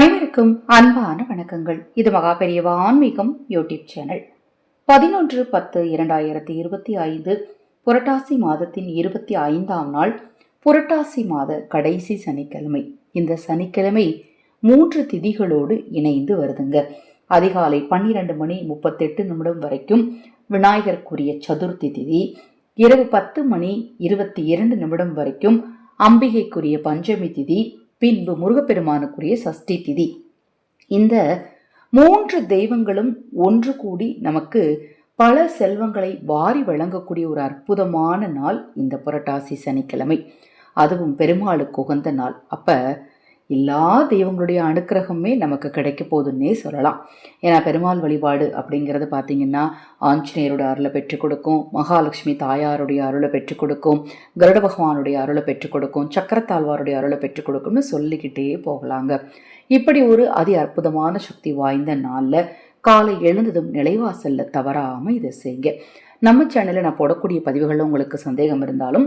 அனைவருக்கும் அன்பான வணக்கங்கள். இது மகா பெரியவா ஆன்மீகம் யூடியூப் சேனல். பதினொன்று பத்து இரண்டாயிரத்தி இருபத்தி ஐந்து புரட்டாசி மாதத்தின் இருபத்தி ஐந்தாம் நாள் புரட்டாசி மாத கடைசி சனிக்கிழமை. இந்த சனிக்கிழமை மூன்று திதிகளோடு இணைந்து வருதுங்க. அதிகாலை பன்னிரண்டு மணி முப்பத்தெட்டு நிமிடம் வரைக்கும் விநாயகருக்குரிய சதுர்த்தி திதி. இரவு பத்து மணி இருபத்தி இரண்டு நிமிடம் வரைக்கும் அம்பிகைக்குரிய பஞ்சமி திதி. பின்பு முருகப்பெருமானுக்குரிய சஷ்டி திதி. இந்த மூன்று தெய்வங்களும் ஒன்று கூடி நமக்கு பல செல்வங்களை வாரி வழங்கக்கூடிய ஒரு அற்புதமான நாள் இந்த புரட்டாசி சனிக்கிழமை. அதுவும் பெருமாளுக்கு உகந்த நாள். அப்போ எல்லா தெய்வங்களுடைய அனுக்கிரகமே நமக்கு கிடைக்க போகுதுன்னே சொல்லலாம். ஏன்னா பெருமாள் வழிபாடு அப்படிங்கிறது பார்த்தீங்கன்னா ஆஞ்சநேயரோட அருளை பெற்றுக் கொடுக்கும் மகாலட்சுமி தாயாருடைய அருளை பெற்றுக் கொடுக்கும் கருட பகவானுடைய அருளை பெற்றுக் கொடுக்கும் சக்கரத்தாழ்வாருடைய அருளை பெற்றுக் கொடுக்கும்னு சொல்லிக்கிட்டே போகலாங்க. இப்படி ஒரு அதி அற்புதமான சக்தி வாய்ந்த நாளில் காலை எழுந்ததும் நிலைவாசல்ல தவறாமல் இதை செய்யுங்க. நம்ம சேனலில் நான் போடக்கூடிய பதிவுகளில் உங்களுக்கு சந்தேகம் இருந்தாலும்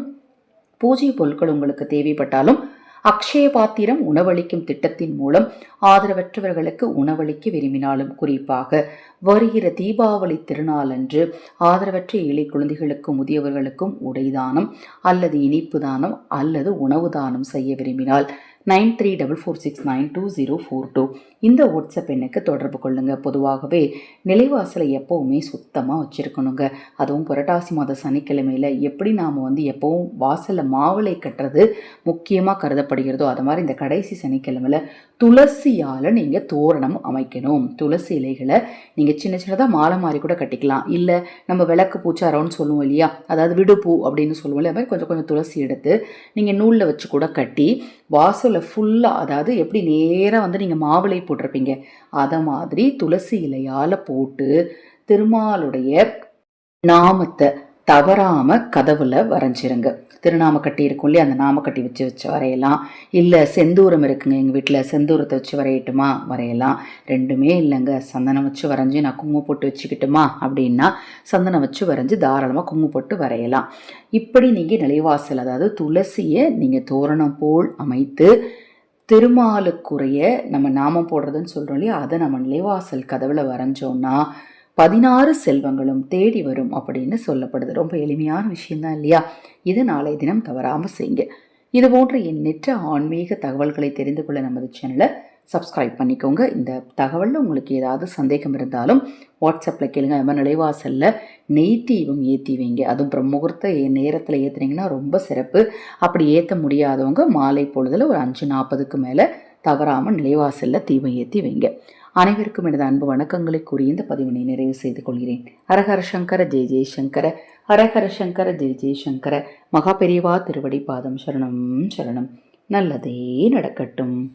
பூஜை பொருட்கள் உங்களுக்கு தேவைப்பட்டாலும் அக்ஷய பாத்திரம் உணவளிக்கும் திட்டத்தின் மூலம் ஆதரவற்றவர்களுக்கு உணவளிக்க விரும்பினாலும் குறிப்பாக வருகிற தீபாவளி திருநாளன்று ஆதரவற்ற ஏழை குழந்தைகளுக்கும் முதியவர்களுக்கும் உடைதானம் அல்லது இனிப்பு தானம் அல்லது உணவு தானம் செய்ய விரும்பினால் nine three double four six nine two zero four two. இந்த வாட்ஸ்அப் எண்ணுக்கு தொடர்பு கொள்ளுங்கள் பொதுவாகவே நிலைவாசலை எப்போவுமே சுத்தமாக வச்சுருக்கணுங்க. அதுவும் புரட்டாசி மாத சனிக்கிழமையில் எப்படி நாம் வந்து எப்போவும் வாசலில் மாவிலை கட்டுறது முக்கியமாக கருதப்படுகிறதோ அது மாதிரி இந்த கடைசி சனிக்கிழமையில் துளசியால் நீங்கள் தோரணம் அமைக்கணும். துளசி இலைகளை நீங்கள் சின்ன சின்னதாக மாலை மாதிரி கூட கட்டிக்கலாம். இல்லை நம்ம விளக்கு பூச்சாரோன்னு சொல்லுவோம் இல்லையா? அதாவது விடுப்பூ அப்படின்னு சொல்லுவோம் இல்லையா? மாதிரி கொஞ்சம் கொஞ்சம் துளசி எடுத்து நீங்கள் நூலில் வச்சு கூட கட்டி வாசல் வாசலில் ஃபுல்லாக அதாவது எப்படி நேராக வந்து நீங்கள் மாவிளை போட்டிருப்பீங்க அதை மாதிரி துளசி இலையால் போட்டு திருமாலுடைய நாமத்தை தவறாம கதவுல வரைஞ்சிருங்க. திருநாம கட்டி இருக்கும் இல்லையா? அந்த நாம கட்டி வச்சு வச்சு வரையலாம். இல்லை செந்தூரம் இருக்குங்க எங்கள் வீட்டில் செந்தூரத்தை வச்சு வரையட்டுமா? வரையலாம். ரெண்டுமே இல்லைங்க. சந்தனம் வச்சு வரைஞ்சி நான் குங்குமம் போட்டு வச்சுக்கிட்டுமா? அப்படின்னா சந்தனம் வச்சு வரைஞ்சி தாராளமாக குங்குமம் போட்டு வரையலாம். இப்படி நீங்கள் நிலைவாசல் அதாவது துளசியை நீங்கள் தோரணம் போல் அமைத்து திருமாலுக்குரிய நம்ம நாமம் போடுறதுன்னு சொல்கிறோம் இல்லையா? அதை நம்ம நிலைவாசல் கதவில் வரைஞ்சோம்னா பதினாறு செல்வங்களும் தேடி வரும் அப்படின்னு சொல்லப்படுது. ரொம்ப எளிமையான விஷயம்தான் இல்லையா? இது நாளை தினம் தவறாமல் செய்யுங்க. இது போன்ற எண்ணற்ற ஆன்மீக தகவல்களை தெரிந்து கொள்ள நமது சேனலை சப்ஸ்கிரைப் பண்ணிக்கோங்க. இந்த தகவலில் உங்களுக்கு ஏதாவது சந்தேகம் இருந்தாலும் வாட்ஸ்அப்பில் கேளுங்க. அது மாதிரி நிலைவாசலில் நெய் தீபம் ஏற்றி வைங்க. அதுவும் பிரம்மகுர்த்த நேரத்தில் ஏற்றுனீங்கன்னா ரொம்ப சிறப்பு. அப்படி ஏற்ற முடியாதவங்க மாலை பொழுதில் ஒரு அஞ்சு நாற்பதுக்கு மேலே தவறாமல் நிலைவாசலில் தீபம் ஏற்றி வைங்க. அனைவருக்கும் எனது அன்பு வணக்கங்களை கூறி இந்த பதிவினை நிறைவு செய்து கொள்கிறேன். ஹரஹர சங்கர ஜெய ஜெயசங்கர ஹரஹர சங்கர ஜெய ஜெயசங்கர மகா பெரியவா திருவடி பாதம் சரணம் சரணம். நல்லதே நடக்கட்டும்.